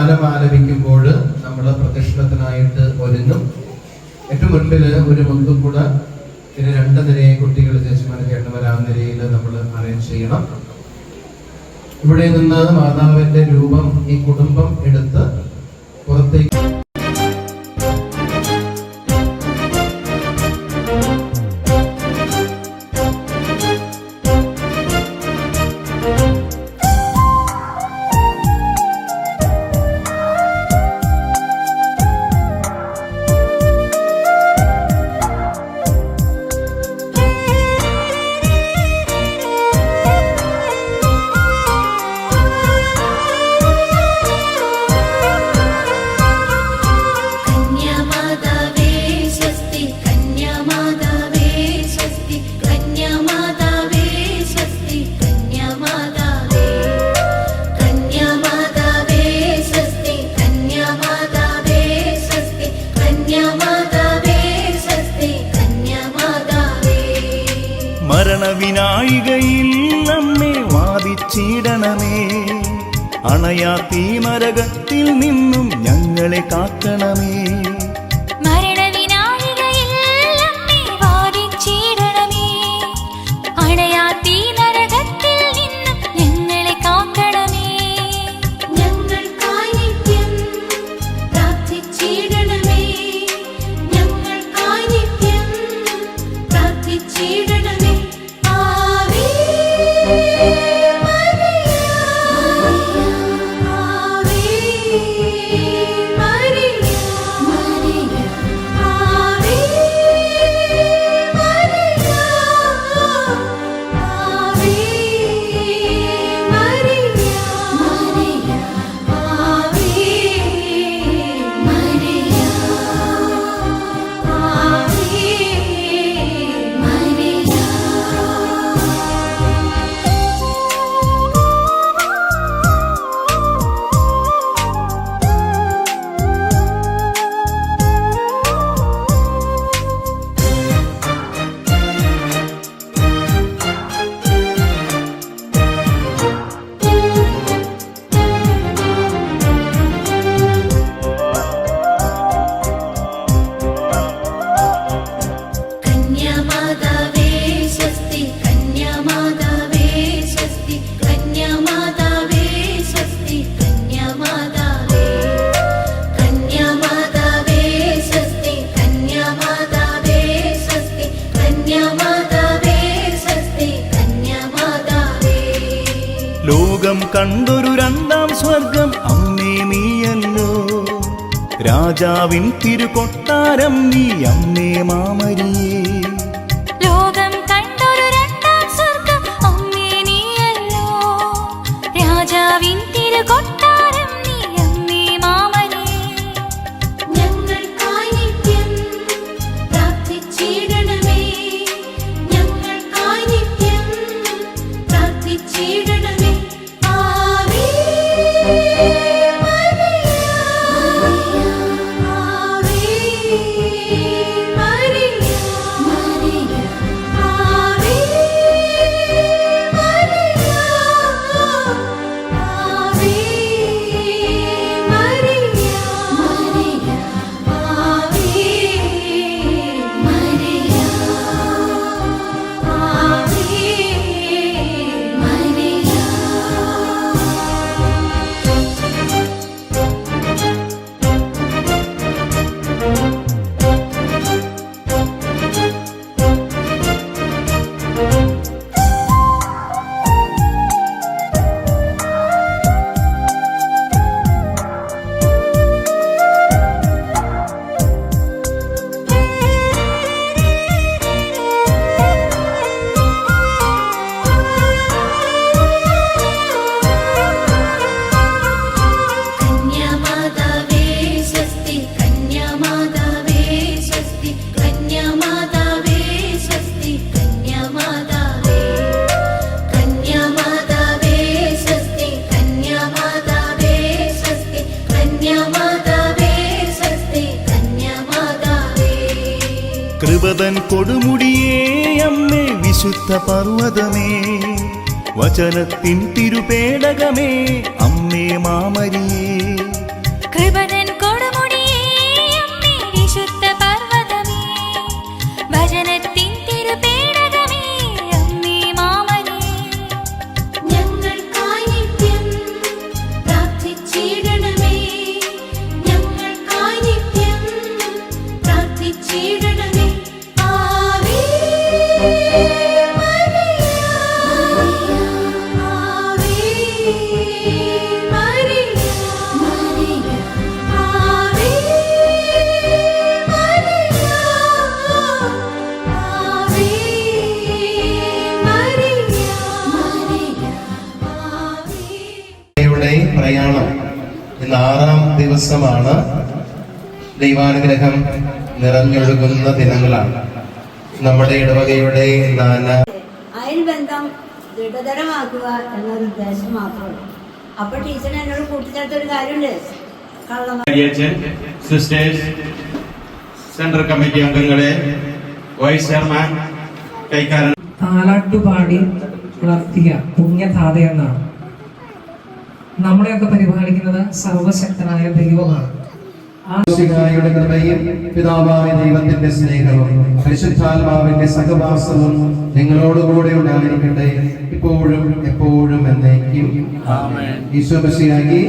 ഗാനം ആലപിക്കുമ്പോൾ നമ്മൾ പ്രദക്ഷിണത്തിനായിട്ട് ഒരുങ്ങും. ഏറ്റവും മുൻപിൽ ഒരു മുൻപും കൂടെ പിന്നെ രണ്ട് നിരയെ കുട്ടികൾ ചേച്ചിമാരെ ചേട്ടന്മാർ നിരയിൽ നമ്മൾ അറേഞ്ച് ചെയ്യണം. ഇവിടെ നിന്ന് മാതാവിന്റെ രൂപം ഈ കുടുംബം എടുത്ത് പുറത്തേക്ക് മരണവിനായികയിൽ നമ്മെ വാദിച്ചിടണമേ. അണയാ തീമരകത്തിൽ നിന്നും ഞങ്ങളെ കാക്കണമേ. ലോകം കണ്ടൊരു രണ്ടാം സ്വർഗം അമ്മേ നീയല്ലോ. രാജാവിൻ തിരുകൊട്ടാരം നീ അമ്മേ മാമരിയേ. കൃപതൻ കൊടുമുടിയേ അമ്മേ വിശുദ്ധ പർവതമേ. വചനത്തിൻ തിരുപേടകമേ അമ്മേ മാമരിയേ ദിവസമാണ് ദൈവാനുഗ്രഹം നിറഞ്ഞൊഴുകുന്ന ദിനങ്ങളാണ്. നമ്മുടെ ഇടവകയുടെ നാനാ അയൽബന്ധം ദൃഢതരമാക്കുക എന്നൊരു ഉദ്ദേശം മാത്രമാണ് അപ്പൊ ടീച്ചർ എന്നോട് കൂട്ടിച്ചേർത്ത ഒരു കാര്യമുണ്ട് സിസ്റ്റേഴ്സ് സെൻട്രൽ കമ്മിറ്റി അംഗങ്ങളെ വൈസ് ചെയർമാൻ കൈക്കാരൻ. താലാട്ടുപാടി വളർത്തിയ പുണ്യതാതയെന്നാണ് നമ്മളെയൊക്കെ പരിപാലിക്കുന്നത് സർവശക്തനായ ദൈവമാണ്. കൃപയും പിതാവായ ദൈവത്തിന്റെ സ്നേഹവും പരിശുദ്ധാത്മാവിന്റെ സഹവാസവും നിങ്ങളോടുകൂടെ ഉണ്ടായിരിക്കട്ടെ ഇപ്പോഴും എപ്പോഴും എന്നേക്കും. ഈശോ മസിയാക്കി